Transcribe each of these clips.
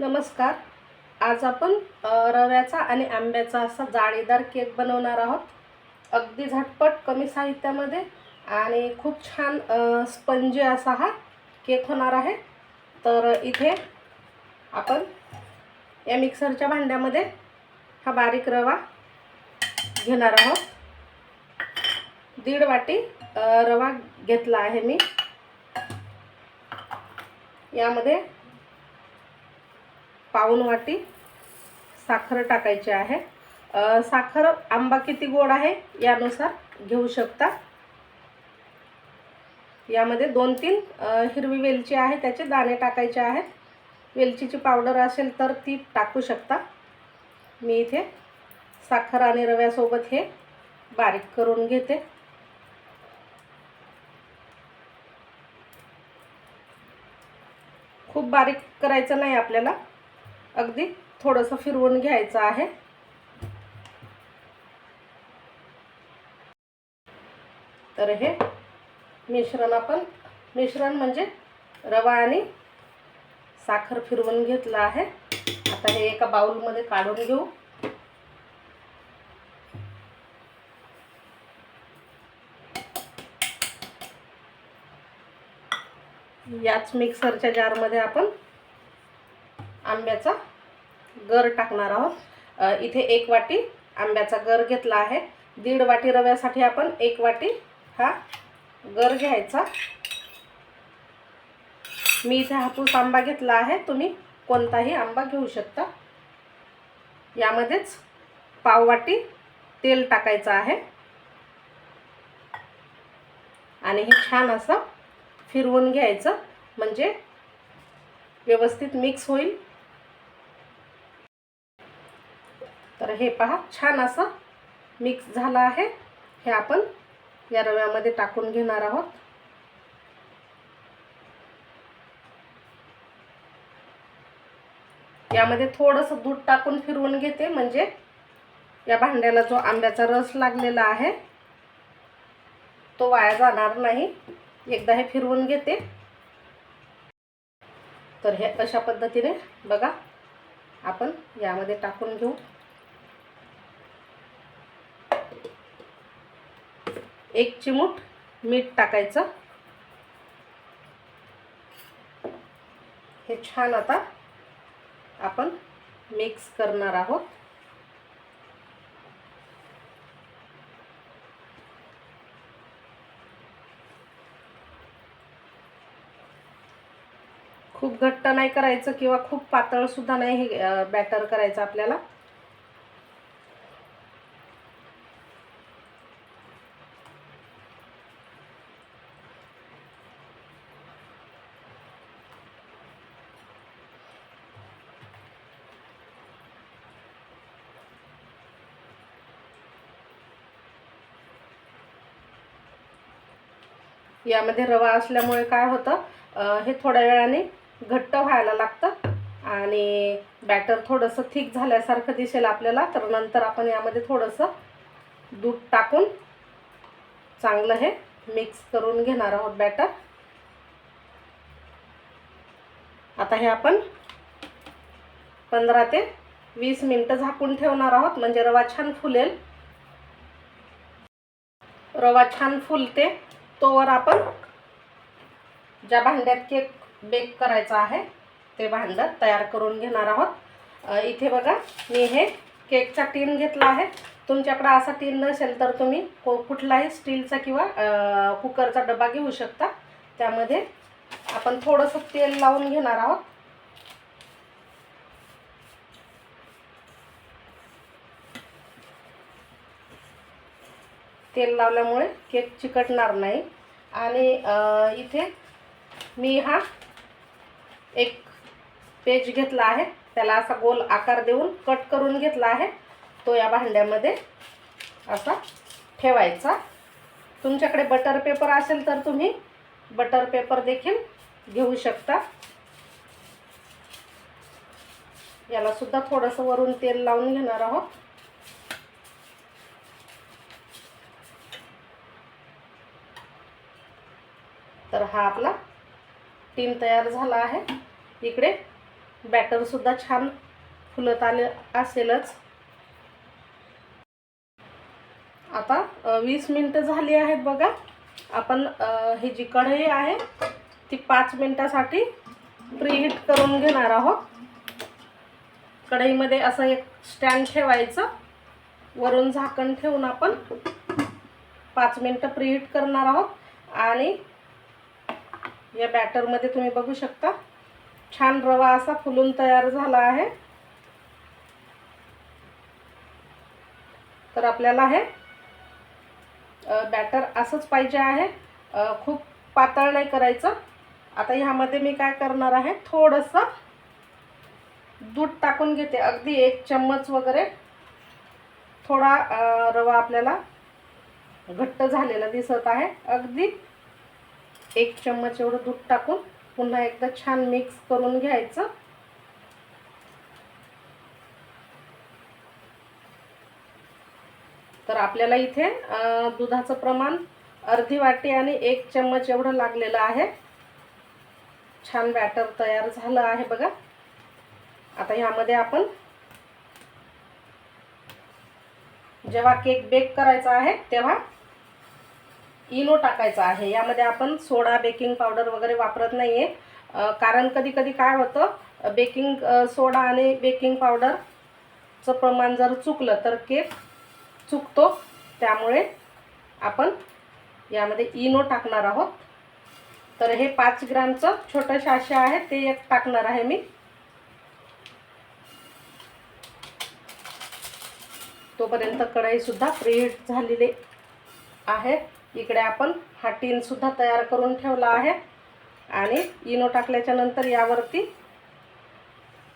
नमस्कार. आज आपण रव्याचा आणि आंब्याचा असा जाळीदार केक बनवणार आहोत. अगदी झटपट कमी साहित्यामध्ये आणि खूप छान स्पंजी असा हा केक होणार आहे. तर इथे आपण या मिक्सरच्या भांड्यामध्ये हा बारीक रवा घेणार आहोत. दीड वाटी रवा घेतला आहे मी. यामध्ये पाऊन वाटी साखर टाकायची आहे. साखर आंबा किती गोड आहे यानुसार घेऊ शकता. यामध्ये दोन तीन हिरवी वेलची आहे त्याचे दाणे टाकायचे आहेत. वेलचीची पावडर असेल तर ती टाकू शकता. मी इथे साखर आणि रव्यासोबत हे बारीक करून घेते. खूप बारीक करायचं नाही आपल्याला. अगदी थोडंसं फिरवून घ्यायचं आहे. तर हे मिश्रण आपण मिश्रण म्हणजे रवा आणि साखर फिरवून घेतलं आहे. आता हे एका बाउलमध्ये काढून घेऊ. याच मिक्सरच्या जारमध्ये आपण आंब्याचा गर टाकणार आहोत. इथे एक वाटी आंब्याचा गर घेतला आहे. दीड वाटी रव्यासाठी आपण एक वाटी हा गर घ्यायचा. मी इथे हापूस आंबा घेतला आहे. तुम्ही कोणताही आंबा घेऊ शकता. यामध्येच पाव वाटी तेल टाकायचं आहे. आणि हे छान असं फिरवून घ्यायचं. म्हणजे व्यवस्थित मिक्स होईल. तर हे पहा छान असं मिक्स झालं आहे. हे आपण या रव्यामध्ये टाकून घेणार आहोत. यामध्ये थोडंसं दूध टाकून फिरवून घेते म्हणजे या भांड्याला जो आंब्याचा रस लागलेला आहे तो वाया जाणार नाही. एकदा हे फिरवून घेते. तर हे अशा पद्धतीने बघा आपण यामध्ये टाकून घेऊ. एक चिमूट मीठ टाकायचं. हे छान आता आपण मिक्स करणार आहोत. खूप घट्ट नाही करायचं किंवा खूप पातळ सुद्धा नाही हे बॅटर करायचं आपल्याला. यामध्ये रवा असल्यामुळे काय होतं हे थोड्या वेळाने घट्ट व्हायला लागतं आणि बॅटर थोडंसं थिक झाल्यासारखं दिसेल आपल्याला तर नंतर आपण यामध्ये थोडंसं दूध टाकून चांगलं हे मिक्स करून घेणार आहोत बॅटर आता हे आपण पंधरा ते वीस मिनटं झाकून ठेवणार आहोत म्हणजे रवा छान फुलेल. रवा छान फुलते. तोवर आपण ज्या भांड्यात केक बेक करायचा आहे ते भांडं तयार करून घेणार आहोत. इथे बघा मी हे केकचा टीन घेतला आहे. तुमच्याकडं असा टीन नसेल तर तुम्ही को कुठलाही स्टीलचा किंवा कुकरचा डबा घेऊ शकता. त्यामध्ये आपण थोडंसं तेल लावून घेणार आहोत. तेल लावल्यामुळे केक चिकटणार नाही. आणि इथे मी हा एक पेज घेतला आहे. त्याला असा गोल आकार देऊन कट करून घेतला आहे. तो या भांड्यामध्ये असा ठेवायचा. तुमच्याकडे बटर पेपर असेल तर तुम्ही बटर पेपर देखील घेऊ शकता. याला सुद्धा थोडंसं वरून तेल लावून घेणार आहोत. तर हा आपला टीन तयार झाला आहे. इकडे बॅटरसुद्धा छान फुलत आले असेलच. आता वीस मिनटं झाली आहेत बघा. आपण ही जी कढई आहे ती पाच मिनटासाठी प्रीहीट करून घेणार आहोत. कढईमध्ये असं एक स्टँड ठेवायचं. वरून झाकण ठेवून आपण पाच मिनटं प्रीहीट करणार आहोत. आणि या बॅटरमध्ये तुम्ही बघू शकता. छान रवा असा फुलून तयार झाला आहे. तर आपल्याला हे बॅटर असंच पाहिजे आहे. खूप पातळ नाही करायचं. आता ह्यामध्ये मी काय करणार आहे थोडंसं दूध टाकून घेते. अगदी एक चम्मच वगैरे थोडा रवा आपल्याला घट्ट झालेला दिसत आहे. अगदी एक चम्मच एवढं दूध टाकून पुन्हा एकदा छान मिक्स करून घ्यायचं. तर आपल्याला इथे दुधाचं प्रमाण अर्धी वाटी आणि एक चम्मच एवढं लागलेलं आहे. छान बॅटर तयार झालं आहे बघा. आता ह्यामध्ये आपण जेव्हा केक बेक करायचा आहे तेव्हा इनो टाकायचा आहे. यामध्ये आपण सोडा बेकिंग पावडर वगैरे वापरत नाही आहे कारण कधी कधी काय होतं बेकिंग सोडा आणि बेकिंग पावडरचं प्रमाण जर चुकलं तर केक चुकतो. त्यामुळे आपण यामध्ये इनो टाकणार आहोत. तर हे पाच ग्रामचं छोटं शाशे आहे ते एक टाकणार आहे मी. तोपर्यंत कढईसुद्धा प्रीहीट झालेली आहे. इकडे आपण हा टीनसुद्धा तयार करून ठेवला आहे. आणि इनो टाकल्याच्या नंतर यावरती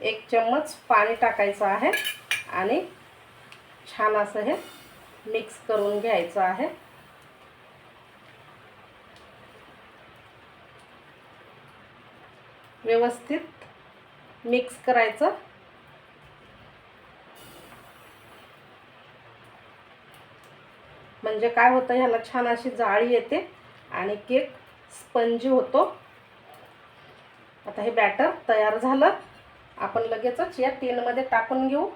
एक चम्मच पाणी टाकायचं आहे. आणि छान असं हे मिक्स करून घ्यायचं आहे. व्यवस्थित मिक्स करायचं. म्हणजे काय होतं ह्याला छान अशी जाळी येते आणि केक स्पंजी होतो. आता हे बॅटर तयार झालं. आपण लगेचच या तेलमध्ये टाकून घेऊ.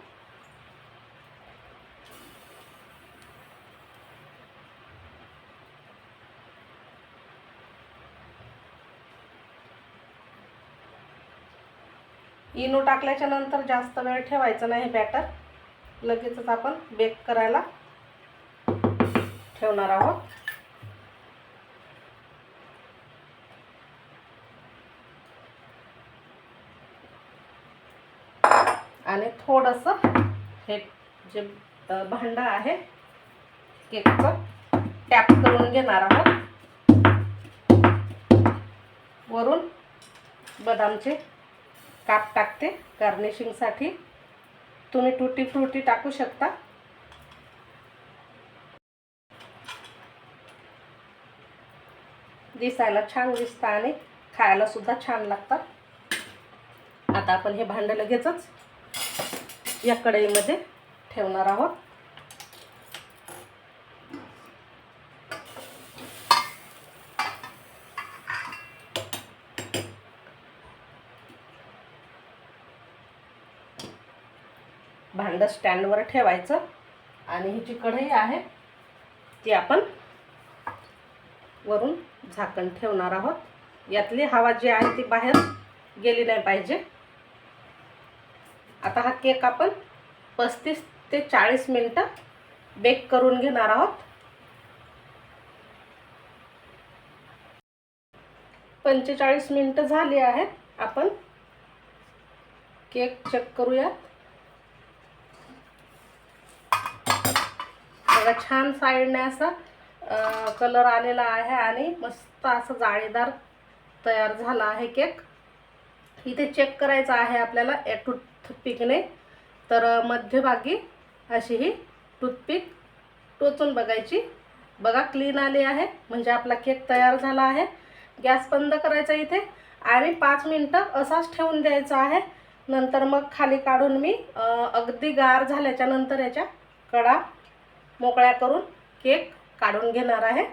इनो टाकल्याच्या नंतर जास्त वेळ ठेवायचं नाही बॅटर लगेचच आपण बेक करायला ठेवणार आहोत. आणि थोडंसं हे जे भांडं आहे केकचं टॅप करून घेणार आहोत. वरून बदामचे काप टाकते गार्निशिंगसाठी तुम्ही टुटी फ्रुटी टाकू शकता. दिसायला छान दिसतं आणि खायला सुद्धा छान लागतात. आता आपण हे भांडं लगेचच या कढईमध्ये ठेवणार आहोत. भांडं स्टँडवर ठेवायचं आणि ही जी कढई आहे ती आपण वरून झाकण ठेवणार आहोत. यातली हवा जी आहे ती बाहेर गेली नाही पाहिजे. आता हा केक आपण पस्तीस ते चाळीस मिनटं बेक करून घेणार आहोत. पंचेचाळीस मिनटं झाली आहेत. आपण केक चेक करूयात. बघा छान साईडने असा कलर आलेला आहे आणि मस्त असं जाळीदार तयार झाला आहे केक. इथे चेक करायचं आहे आपल्याला या टूथपिकने. तर मध्यभागी अशी ही टूथपिक टोचून बघायची. बघा क्लीन आली आहे. म्हणजे आपला केक तयार झाला आहे. गॅस बंद करायचा इथे. आणि पाच मिनटं असाच ठेवून द्यायचा आहे. नंतर मग खाली काढून मी अगदी गार झाल्याच्यानंतर याच्या कडा मोकळ्या करून केक काढून घेणार आहे.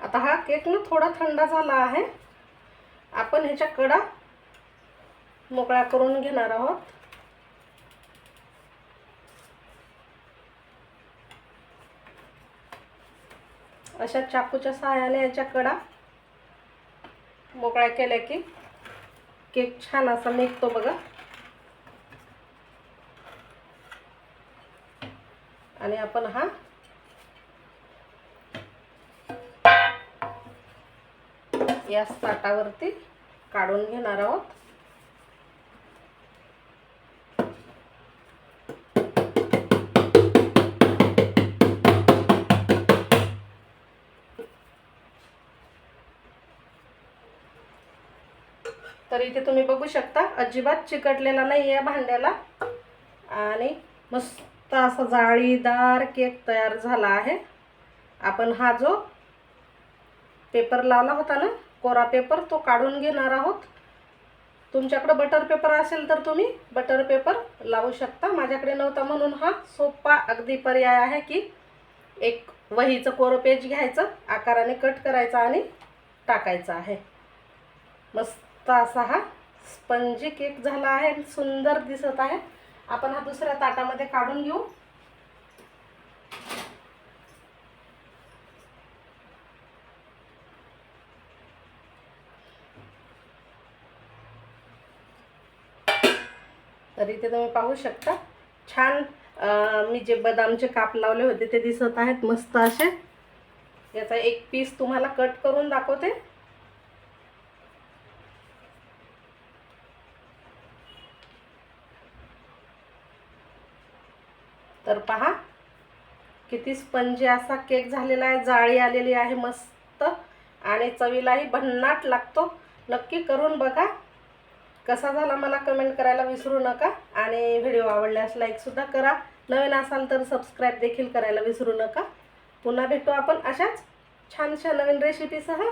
आता हा केक ना थोडा थंड झाला आहे. आपण ह्याच्या कडा मोकळा करून घेणार आहोत. अशा चाकूच्या सहाय्याने याच्या कडा मोकळ्या केल्या की केक छान असा निघतो बघा. आणि आपण हा या ताटावरती काढून घेणार आहोत. तर इथे तुम्ही बघू शकता अजिबात चिकटलेला नाही आहे भांड्याला. आणि मस्त असा जाळीदार केक तयार झाला आहे. आपण हा जो पेपर लावला होता ना कोरा पेपर तो काढून घेणार आहोत. तुमच्याकडं बटर पेपर असेल तर तुम्ही बटर पेपर लावू शकता. माझ्याकडे नव्हता म्हणून हा सोपा अगदी पर्याय आहे की एक वहीचं कोरं पेज घ्यायचं आकाराने कट करायचं आणि टाकायचं आहे. मस्त असा हा स्पंजी केक झाला आहे सुंदर दिसत आहे. आपण हा दुसऱ्या ताटामध्ये काढून घेऊ. तर इथे तुम्ही पाहू शकता. छान मी जे बदामचे काप लावले होते ते दिसत आहेत मस्त असे. याचा एक पीस तुम्हाला कट करून दाखवते. तर पहा किती स्पंजी असा केक झालेला आहे जाळी आलेली आहे मस्त. आणि चवीलाही भन्नाट लागतो. नक्की करून बघा. कसा झाला मला कमेंट करायला विसरू नका. आणि व्हिडिओ आवडल्यास लाईकसुद्धा करा. नवीन असाल तर सबस्क्राईब देखील करायला विसरू नका. पुन्हा भेटू आपण अशाच छानशा नवीन रेसिपीसह